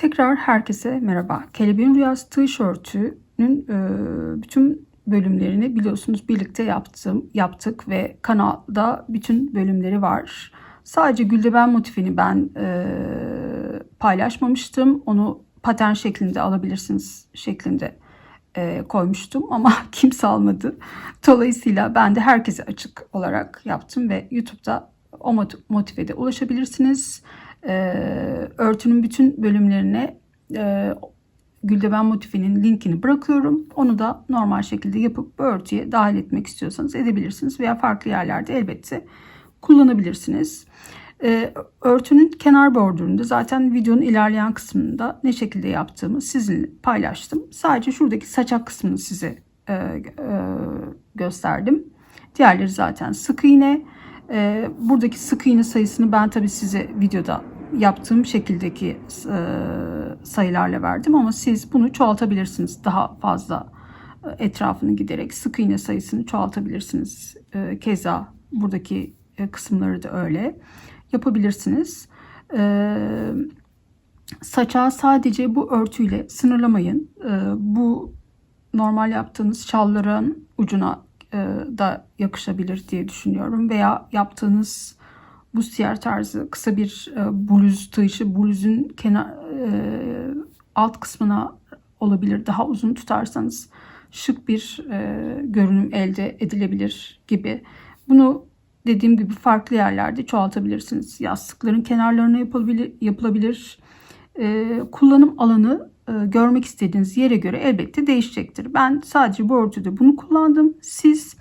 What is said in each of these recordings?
Tekrar herkese merhaba. Kelebeğin Rüyası tişörtünün e, bütün bölümlerini biliyorsunuz birlikte yaptım, yaptık ve kanalda bütün bölümleri var. Sadece Güldeben motifini ben e, paylaşmamıştım. Onu patern şeklinde alabilirsiniz şeklinde e, koymuştum ama kimse almadı. Dolayısıyla ben de herkese açık olarak yaptım ve YouTube'da o mot- motive de ulaşabilirsiniz. E, örtünün bütün bölümlerine e, Güldeben motifinin linkini bırakıyorum. Onu da normal şekilde yapıp örtüye dahil etmek istiyorsanız edebilirsiniz veya farklı yerlerde elbette kullanabilirsiniz. Ee, örtünün kenar bordüründe zaten videonun ilerleyen kısmında ne şekilde yaptığımı sizinle paylaştım. Sadece şuradaki saçak kısmını size e, e, gösterdim. Diğerleri zaten sık iğne. E, buradaki sık iğne sayısını ben tabii size videoda yaptığım şekildeki e, sayılarla verdim ama siz bunu çoğaltabilirsiniz. Daha fazla e, etrafını giderek sık iğne sayısını çoğaltabilirsiniz. E, keza buradaki e, kısımları da öyle yapabilirsiniz. Ee, saçağı sadece bu örtüyle sınırlamayın. Ee, bu normal yaptığınız şalların ucuna e, da yakışabilir diye düşünüyorum. Veya yaptığınız bu siyer tarzı kısa bir e, bluz tışı bluzun kenar e, alt kısmına olabilir. Daha uzun tutarsanız şık bir e, görünüm elde edilebilir gibi. Bunu dediğim gibi farklı yerlerde çoğaltabilirsiniz. Yastıkların kenarlarına yapılabilir. yapılabilir. Ee, kullanım alanı e, görmek istediğiniz yere göre elbette değişecektir. Ben sadece bu örtüde bunu kullandım. Siz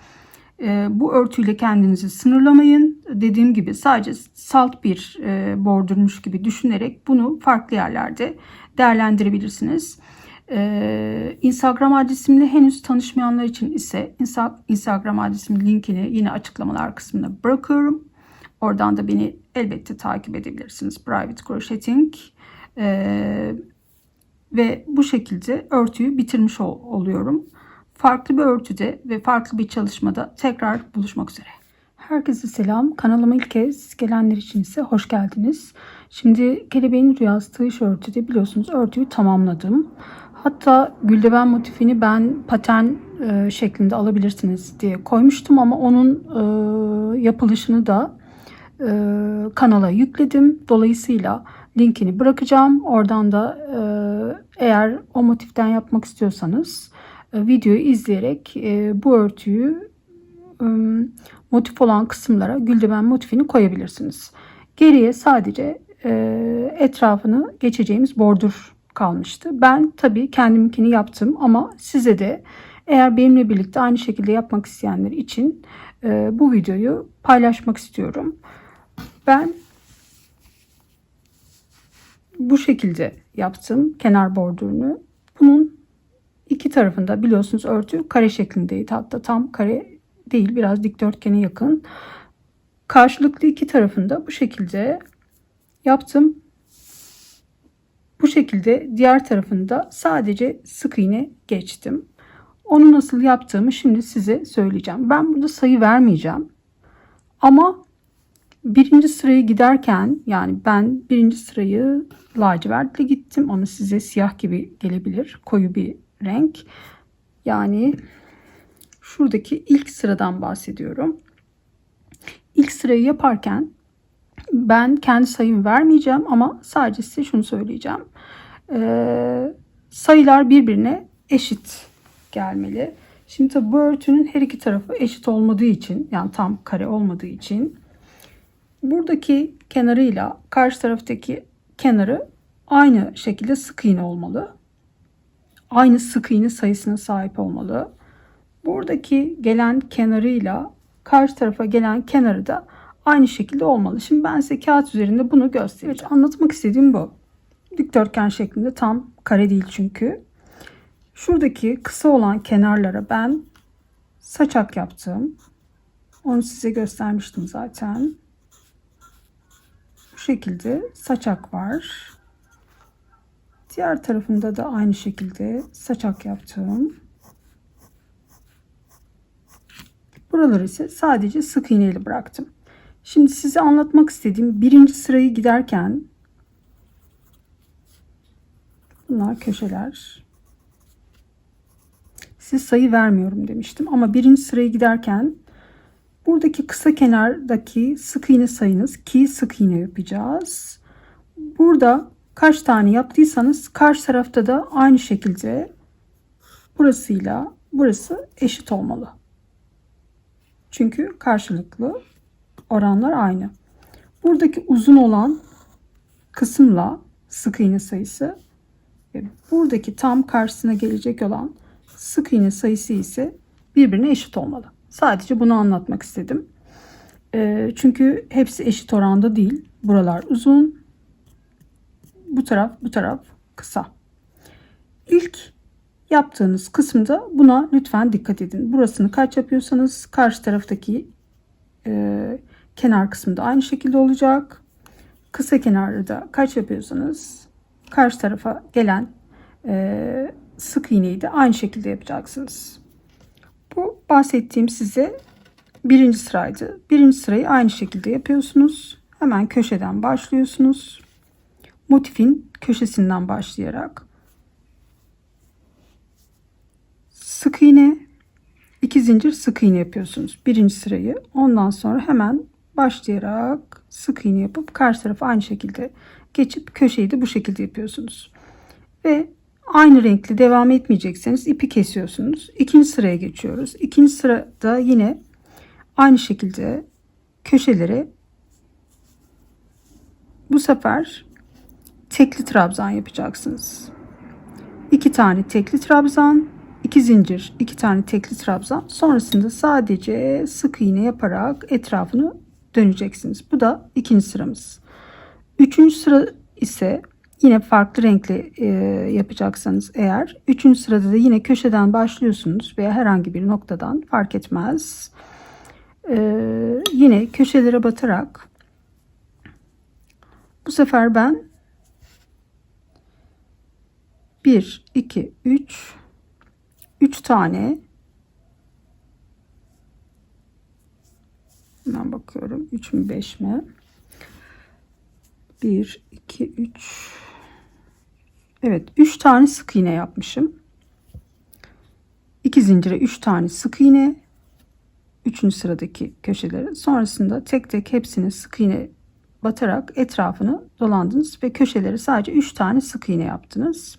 e, bu örtüyle kendinizi sınırlamayın. Dediğim gibi sadece salt bir e, bordurmuş gibi düşünerek bunu farklı yerlerde değerlendirebilirsiniz. Instagram adresimle henüz tanışmayanlar için ise Instagram adresimin linkini yine açıklamalar kısmına bırakıyorum. Oradan da beni elbette takip edebilirsiniz. Private Crocheting. Ve bu şekilde örtüyü bitirmiş ol- oluyorum. Farklı bir örtüde ve farklı bir çalışmada tekrar buluşmak üzere. Herkese selam. Kanalıma ilk kez gelenler için ise hoş geldiniz. Şimdi kelebeğin rüyası tişörtüde biliyorsunuz örtüyü tamamladım. Hatta güldeben motifini ben paten e, şeklinde alabilirsiniz diye koymuştum ama onun e, yapılışını da e, kanala yükledim. Dolayısıyla linkini bırakacağım. Oradan da e, eğer o motiften yapmak istiyorsanız e, videoyu izleyerek e, bu örtüyü e, motif olan kısımlara güldeben motifini koyabilirsiniz. Geriye sadece etrafını geçeceğimiz bordur kalmıştı. Ben tabii kendiminkini yaptım ama size de eğer benimle birlikte aynı şekilde yapmak isteyenler için bu videoyu paylaşmak istiyorum. Ben bu şekilde yaptım kenar bordürünü. Bunun iki tarafında biliyorsunuz örtü kare şeklindeydi. Hatta tam kare değil biraz dikdörtgene yakın. Karşılıklı iki tarafında bu şekilde yaptım. Bu şekilde diğer tarafında sadece sık iğne geçtim. Onu nasıl yaptığımı şimdi size söyleyeceğim. Ben burada sayı vermeyeceğim. Ama birinci sırayı giderken yani ben birinci sırayı lacivertle gittim. Ama size siyah gibi gelebilir. Koyu bir renk. Yani şuradaki ilk sıradan bahsediyorum. İlk sırayı yaparken ben kendi sayımı vermeyeceğim ama sadece size şunu söyleyeceğim. Ee, sayılar birbirine eşit gelmeli. Şimdi tabi bu örtünün her iki tarafı eşit olmadığı için yani tam kare olmadığı için buradaki kenarıyla karşı taraftaki kenarı aynı şekilde sık iğne olmalı. Aynı sık iğne sayısına sahip olmalı. Buradaki gelen kenarıyla karşı tarafa gelen kenarı da aynı şekilde olmalı. Şimdi ben size kağıt üzerinde bunu göstereceğim. Evet, anlatmak istediğim bu. Dikdörtgen şeklinde tam kare değil çünkü. Şuradaki kısa olan kenarlara ben saçak yaptım. Onu size göstermiştim zaten. Bu şekilde saçak var. Diğer tarafında da aynı şekilde saçak yaptım. Buraları ise sadece sık iğneyle bıraktım. Şimdi size anlatmak istediğim birinci sırayı giderken Bunlar köşeler. Size sayı vermiyorum demiştim ama birinci sıraya giderken buradaki kısa kenardaki sık iğne sayınız ki sık iğne yapacağız. Burada kaç tane yaptıysanız karşı tarafta da aynı şekilde burasıyla burası eşit olmalı. Çünkü karşılıklı oranlar aynı. Buradaki uzun olan kısımla sık iğne sayısı ve buradaki tam karşısına gelecek olan sık iğne sayısı ise birbirine eşit olmalı. Sadece bunu anlatmak istedim. Ee, çünkü hepsi eşit oranda değil. Buralar uzun. Bu taraf bu taraf kısa. İlk yaptığınız kısımda buna lütfen dikkat edin. Burasını kaç yapıyorsanız karşı taraftaki e, kenar kısmında aynı şekilde olacak. Kısa kenarı da kaç yapıyorsanız karşı tarafa gelen e, sık iğneyi de aynı şekilde yapacaksınız. Bu bahsettiğim size birinci sıraydı. Birinci sırayı aynı şekilde yapıyorsunuz. Hemen köşeden başlıyorsunuz. Motifin köşesinden başlayarak sık iğne, iki zincir sık iğne yapıyorsunuz. Birinci sırayı. Ondan sonra hemen başlayarak sık iğne yapıp karşı tarafa aynı şekilde geçip köşeyi de bu şekilde yapıyorsunuz. Ve aynı renkli devam etmeyecekseniz ipi kesiyorsunuz. İkinci sıraya geçiyoruz. İkinci sırada yine aynı şekilde köşelere bu sefer tekli trabzan yapacaksınız. İki tane tekli trabzan, iki zincir, iki tane tekli trabzan. Sonrasında sadece sık iğne yaparak etrafını döneceksiniz. Bu da ikinci sıramız. Üçüncü sıra ise yine farklı renkli e, yapacaksanız eğer. Üçüncü sırada da yine köşeden başlıyorsunuz veya herhangi bir noktadan fark etmez. E, yine köşelere batarak bu sefer ben 1, 2, 3 3 tane. Hemen bakıyorum. 3 mü 5 mi? 1 2 3 Evet 3 tane sık iğne yapmışım. 2 zincire 3 tane sık iğne. 3. sıradaki köşeleri sonrasında tek tek hepsini sık iğne batarak etrafını dolandınız ve köşeleri sadece 3 tane sık iğne yaptınız.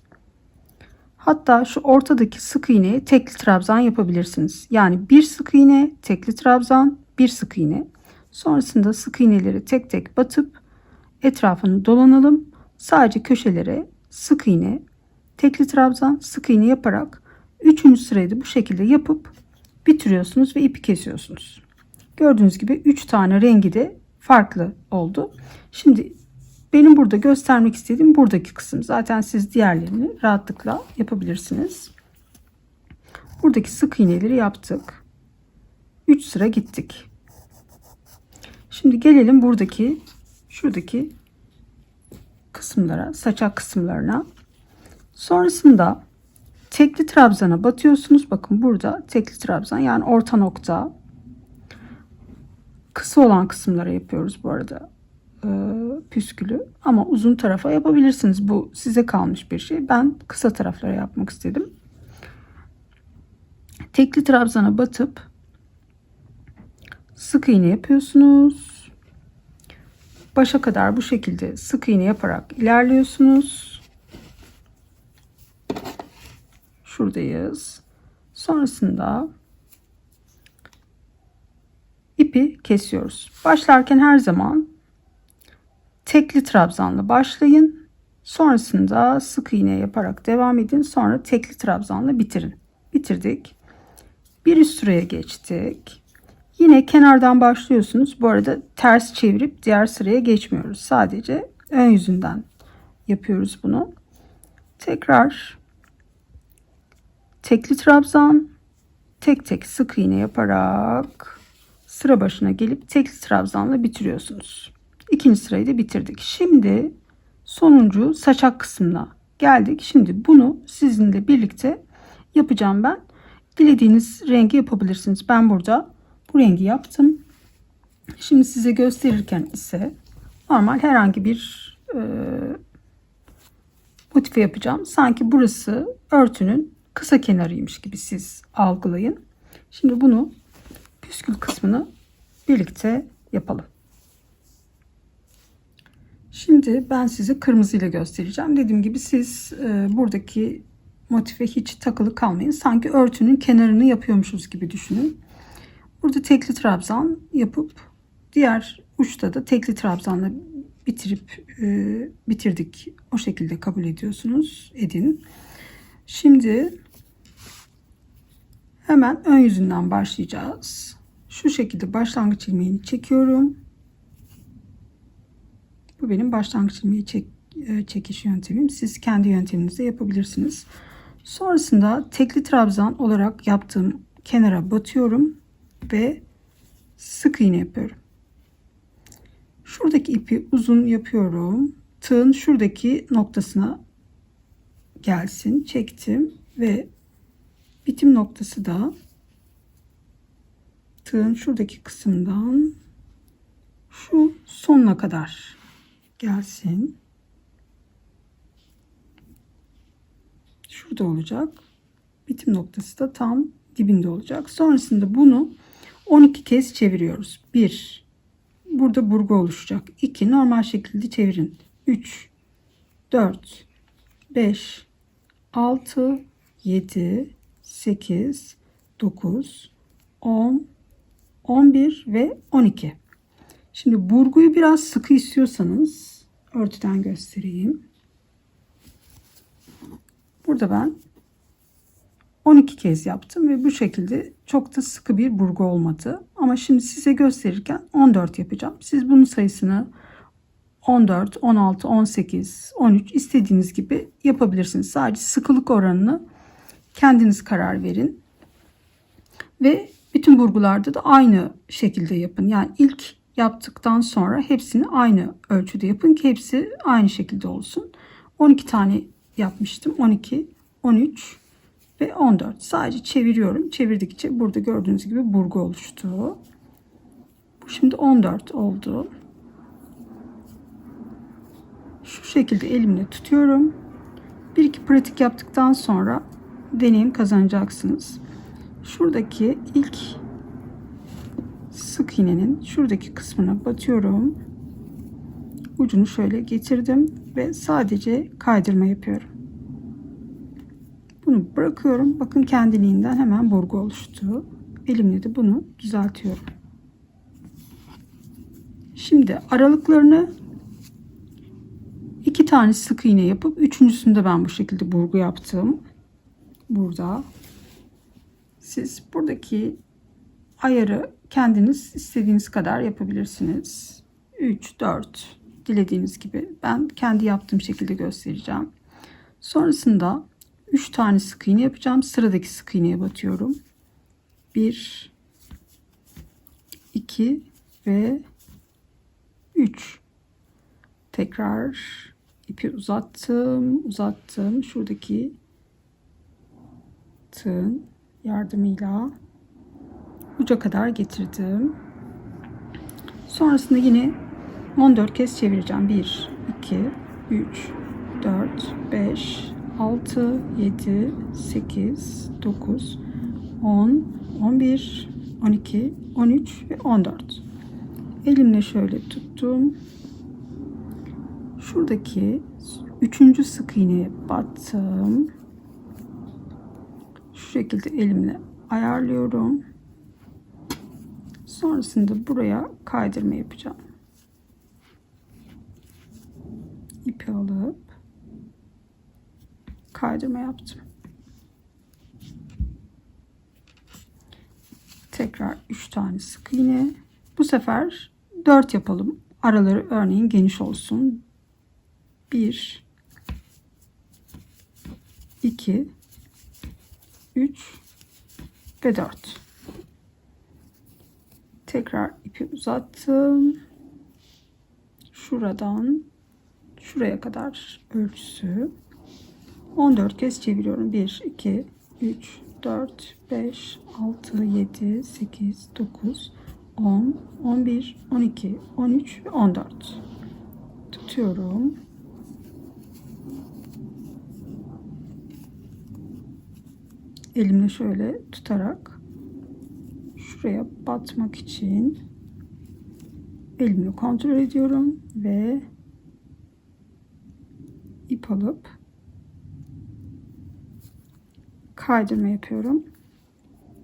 Hatta şu ortadaki sık iğneye tekli trabzan yapabilirsiniz. Yani bir sık iğne, tekli trabzan, bir sık iğne. Sonrasında sık iğneleri tek tek batıp etrafını dolanalım. Sadece köşelere sık iğne, tekli trabzan, sık iğne yaparak 3. sırayı da bu şekilde yapıp bitiriyorsunuz ve ipi kesiyorsunuz. Gördüğünüz gibi 3 tane rengi de farklı oldu. Şimdi benim burada göstermek istediğim buradaki kısım. Zaten siz diğerlerini rahatlıkla yapabilirsiniz. Buradaki sık iğneleri yaptık. 3 sıra gittik. Şimdi gelelim buradaki şuradaki kısımlara, saçak kısımlarına. Sonrasında tekli trabzana batıyorsunuz. Bakın burada tekli trabzan yani orta nokta. Kısa olan kısımlara yapıyoruz bu arada e, püskülü ama uzun tarafa yapabilirsiniz. Bu size kalmış bir şey. Ben kısa taraflara yapmak istedim. Tekli trabzana batıp sık iğne yapıyorsunuz. Başa kadar bu şekilde sık iğne yaparak ilerliyorsunuz. Şuradayız. Sonrasında ipi kesiyoruz. Başlarken her zaman tekli trabzanla başlayın. Sonrasında sık iğne yaparak devam edin. Sonra tekli trabzanla bitirin. Bitirdik. Bir üst sıraya geçtik. Yine kenardan başlıyorsunuz. Bu arada ters çevirip diğer sıraya geçmiyoruz. Sadece ön yüzünden yapıyoruz bunu. Tekrar tekli trabzan tek tek sık iğne yaparak sıra başına gelip tekli trabzanla bitiriyorsunuz. İkinci sırayı da bitirdik. Şimdi sonuncu saçak kısmına geldik. Şimdi bunu sizinle birlikte yapacağım ben. Dilediğiniz rengi yapabilirsiniz. Ben burada bu rengi yaptım. Şimdi size gösterirken ise normal herhangi bir e, motife yapacağım. Sanki burası örtünün kısa kenarıymış gibi siz algılayın. Şimdi bunu püskül kısmını birlikte yapalım. Şimdi ben size kırmızı ile göstereceğim. Dediğim gibi siz e, buradaki motife hiç takılı kalmayın. Sanki örtünün kenarını yapıyormuşuz gibi düşünün. Burada tekli trabzan yapıp diğer uçta da tekli trabzanla bitirip e, bitirdik. O şekilde kabul ediyorsunuz. Edin. Şimdi hemen ön yüzünden başlayacağız. Şu şekilde başlangıç ilmeğini çekiyorum. Bu benim başlangıç ilmeği çek, e, çekiş yöntemim. Siz kendi yönteminizde yapabilirsiniz. Sonrasında tekli trabzan olarak yaptığım kenara batıyorum ve sık iğne yapıyorum. Şuradaki ipi uzun yapıyorum. Tığın şuradaki noktasına gelsin. Çektim ve bitim noktası da tığın şuradaki kısımdan şu sonuna kadar gelsin. Şurada olacak. Bitim noktası da tam dibinde olacak. Sonrasında bunu 12 kez çeviriyoruz. 1 burada burgu oluşacak. 2 normal şekilde çevirin. 3 4 5 6 7 8 9 10 11 ve 12. Şimdi burguyu biraz sıkı istiyorsanız örtüden göstereyim. Burada ben 12 kez yaptım ve bu şekilde çok da sıkı bir burgu olmadı. Ama şimdi size gösterirken 14 yapacağım. Siz bunun sayısını 14, 16, 18, 13 istediğiniz gibi yapabilirsiniz. Sadece sıkılık oranını kendiniz karar verin. Ve bütün burgularda da aynı şekilde yapın. Yani ilk yaptıktan sonra hepsini aynı ölçüde yapın ki hepsi aynı şekilde olsun. 12 tane yapmıştım. 12, 13 ve 14. Sadece çeviriyorum. Çevirdikçe burada gördüğünüz gibi burgu oluştu. Bu şimdi 14 oldu. Şu şekilde elimle tutuyorum. Bir iki pratik yaptıktan sonra deneyim kazanacaksınız. Şuradaki ilk sık iğnenin şuradaki kısmına batıyorum. Ucunu şöyle getirdim ve sadece kaydırma yapıyorum. Bunu bırakıyorum. Bakın kendiliğinden hemen burgu oluştu. Elimle de bunu düzeltiyorum. Şimdi aralıklarını iki tane sık iğne yapıp üçüncüsünde ben bu şekilde burgu yaptım. Burada. Siz buradaki ayarı kendiniz istediğiniz kadar yapabilirsiniz. 3, 4 dilediğiniz gibi. Ben kendi yaptığım şekilde göstereceğim. Sonrasında 3 tane sık iğne yapacağım. Sıradaki sık iğneye batıyorum. 1 2 ve 3 tekrar ipi uzattım uzattım şuradaki tığın yardımıyla uca kadar getirdim. Sonrasında yine 14 kez çevireceğim. 1 2 3 4 5 6 7 8 9 10 11 12 13 ve 14 elimle şöyle tuttum. Şuradaki üçüncü sık iğneye battım. Şu şekilde elimle ayarlıyorum sonrasında buraya kaydırma yapacağım ipi alıp kaydırma yaptım. Tekrar 3 tane sık iğne. Bu sefer 4 yapalım. Araları örneğin geniş olsun. 1 2 3 ve 4 tekrar ipi uzattım. Şuradan şuraya kadar ölçüsü 14 kez çeviriyorum. 1 2 3 4 5 6 7 8 9 10 11 12 13 ve 14 tutuyorum. Elimle şöyle tutarak şuraya batmak için elimle kontrol ediyorum ve ip alıp kaydırma yapıyorum.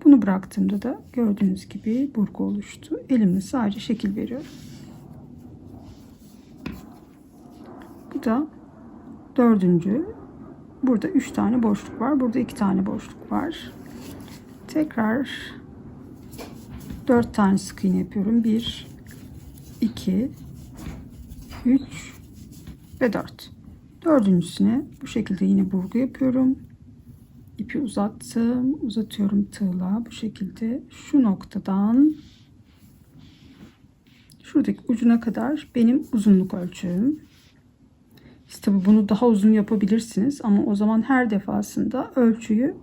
Bunu bıraktığımda da gördüğünüz gibi burgu oluştu. Elimle sadece şekil veriyorum. Bu da dördüncü. Burada üç tane boşluk var. Burada iki tane boşluk var. Tekrar dört tane sık iğne yapıyorum. Bir, iki, üç ve dört. Dördüncüsüne bu şekilde yine burgu yapıyorum. İpi uzattım. Uzatıyorum tığla bu şekilde. Şu noktadan şuradaki ucuna kadar benim uzunluk ölçüm. Siz tabi bunu daha uzun yapabilirsiniz ama o zaman her defasında ölçüyü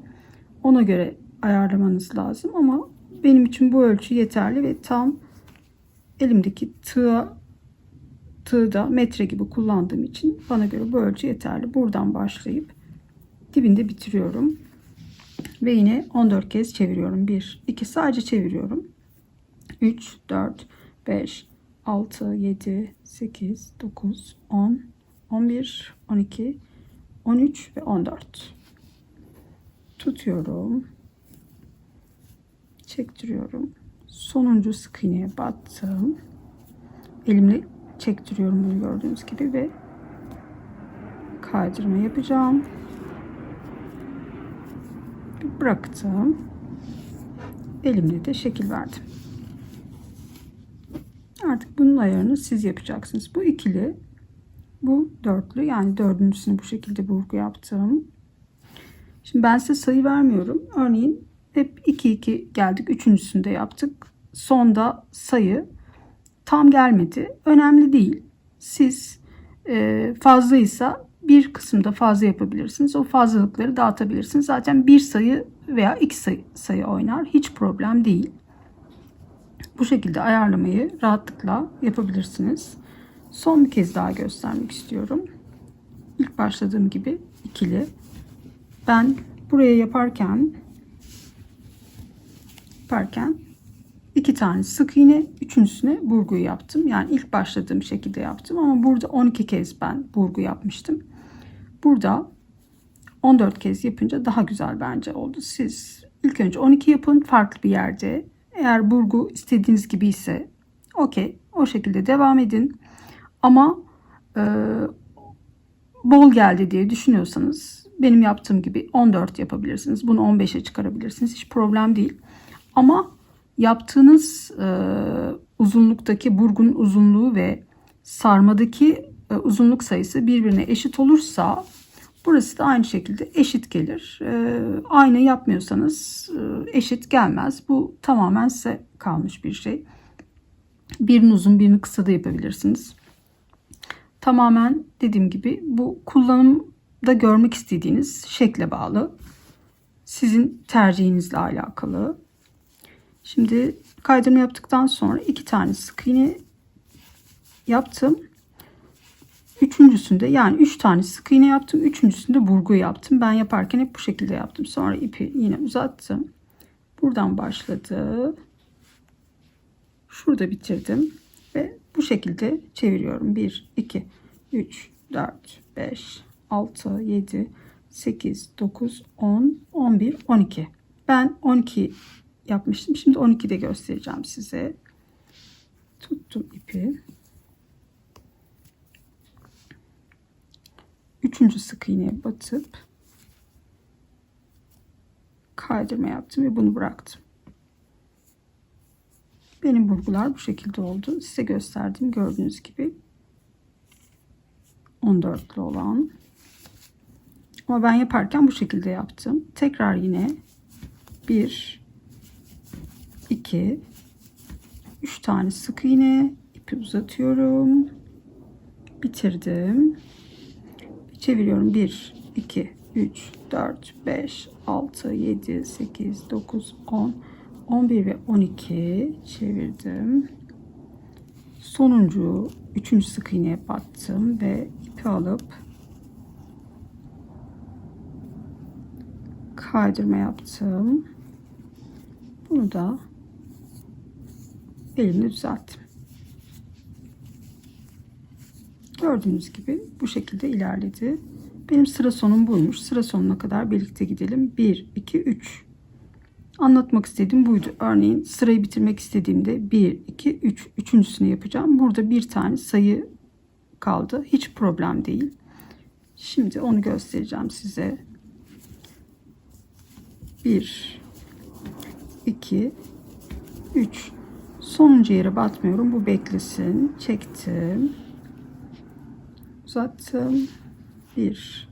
ona göre ayarlamanız lazım ama benim için bu ölçü yeterli ve tam elimdeki tığ tığda metre gibi kullandığım için bana göre bu ölçü yeterli. Buradan başlayıp dibinde bitiriyorum. Ve yine 14 kez çeviriyorum. 1, 2 sadece çeviriyorum. 3, 4, 5, 6, 7, 8, 9, 10, 11, 12, 13 ve 14. Tutuyorum. Çektiriyorum. Sonuncu sık iğneye battım. Elimle çektiriyorum bunu gördüğünüz gibi ve kaydırma yapacağım. Bıraktım. Elimle de şekil verdim. Artık bunun ayarını siz yapacaksınız. Bu ikili bu dörtlü yani dördüncüsünü bu şekilde burgu yaptım. Şimdi ben size sayı vermiyorum. Örneğin hep 2 2 geldik. Üçüncüsünde yaptık. Sonda sayı tam gelmedi. Önemli değil. Siz e, fazlaysa bir kısımda fazla yapabilirsiniz. O fazlalıkları dağıtabilirsiniz. Zaten bir sayı veya iki sayı, sayı oynar. Hiç problem değil. Bu şekilde ayarlamayı rahatlıkla yapabilirsiniz. Son bir kez daha göstermek istiyorum. İlk başladığım gibi ikili. Ben buraya yaparken yaparken iki tane sık iğne üçüncüsüne burgu yaptım. Yani ilk başladığım şekilde yaptım ama burada 12 kez ben burgu yapmıştım. Burada 14 kez yapınca daha güzel bence oldu. Siz ilk önce 12 yapın farklı bir yerde. Eğer burgu istediğiniz gibi ise okey o şekilde devam edin. Ama e, bol geldi diye düşünüyorsanız benim yaptığım gibi 14 yapabilirsiniz. Bunu 15'e çıkarabilirsiniz. Hiç problem değil. Ama yaptığınız e, uzunluktaki burgun uzunluğu ve sarmadaki e, uzunluk sayısı birbirine eşit olursa burası da aynı şekilde eşit gelir. E, aynı yapmıyorsanız e, eşit gelmez. Bu tamamen size kalmış bir şey. Birini uzun birini kısa da yapabilirsiniz. Tamamen dediğim gibi bu kullanımda görmek istediğiniz şekle bağlı. Sizin tercihinizle alakalı. Şimdi kaydırma yaptıktan sonra iki tane sık iğne yaptım. Üçüncüsünde yani üç tane sık iğne yaptım. Üçüncüsünde burgu yaptım. Ben yaparken hep bu şekilde yaptım. Sonra ipi yine uzattım. Buradan başladı. Şurada bitirdim. Ve bu şekilde çeviriyorum. 1, 2, 3, 4, 5, 6, 7, 8, 9, 10, 11, 12. Ben 12 yapmıştım. Şimdi 12 de göstereceğim size. Tuttum ipi. Üçüncü sık iğneye batıp kaydırma yaptım ve bunu bıraktım. Benim burgular bu şekilde oldu. Size gösterdiğim gördüğünüz gibi 14'lü olan. Ama ben yaparken bu şekilde yaptım. Tekrar yine 1 2 3 tane sık iğne ipi uzatıyorum. Bitirdim. Çeviriyorum. 1 2 3 4 5 6 7 8 9 10 11 ve 12 çevirdim. Sonuncu üçüncü sık iğneye battım ve ipi alıp kaydırma yaptım. Bunu da elimle düzelttim. Gördüğünüz gibi bu şekilde ilerledi. Benim sıra sonum buymuş. Sıra sonuna kadar birlikte gidelim. 1, 2, 3. Anlatmak istediğim buydu. Örneğin sırayı bitirmek istediğimde 1, 2, 3. Üçüncüsünü yapacağım. Burada bir tane sayı kaldı. Hiç problem değil. Şimdi onu göstereceğim size. 1, 2, 3. Sonuncu yere batmıyorum. Bu beklesin. Çektim. Uzattım. 1.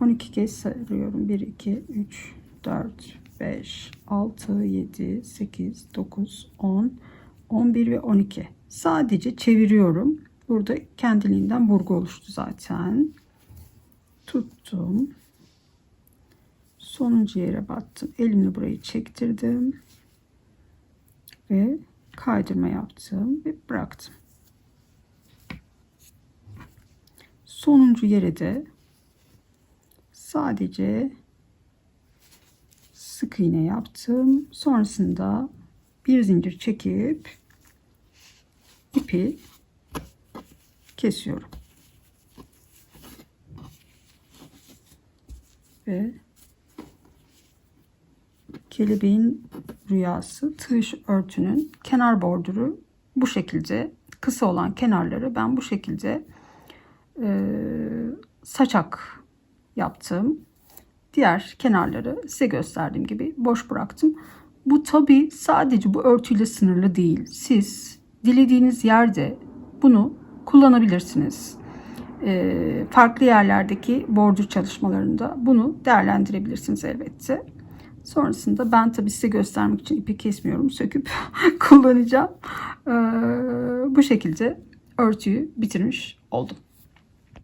12 kez sayıyorum. 1, 2, 3, 4, 5, 6, 7, 8, 9, 10, 11 ve 12. Sadece çeviriyorum. Burada kendiliğinden burgu oluştu zaten. Tuttum. Sonuncu yere battım. Elimle burayı çektirdim. Ve kaydırma yaptım ve bıraktım. Sonuncu yere de sadece sık iğne yaptım. Sonrasında bir zincir çekip ipi kesiyorum. Ve kelebeğin rüyası tığ örtünün kenar borduru bu şekilde kısa olan kenarları ben bu şekilde e, saçak yaptım. Diğer kenarları size gösterdiğim gibi boş bıraktım. Bu tabi sadece bu örtüyle sınırlı değil. Siz dilediğiniz yerde bunu kullanabilirsiniz. E, farklı yerlerdeki bordür çalışmalarında bunu değerlendirebilirsiniz elbette. Sonrasında ben tabi size göstermek için ipi kesmiyorum. Söküp kullanacağım. E, bu şekilde örtüyü bitirmiş oldum.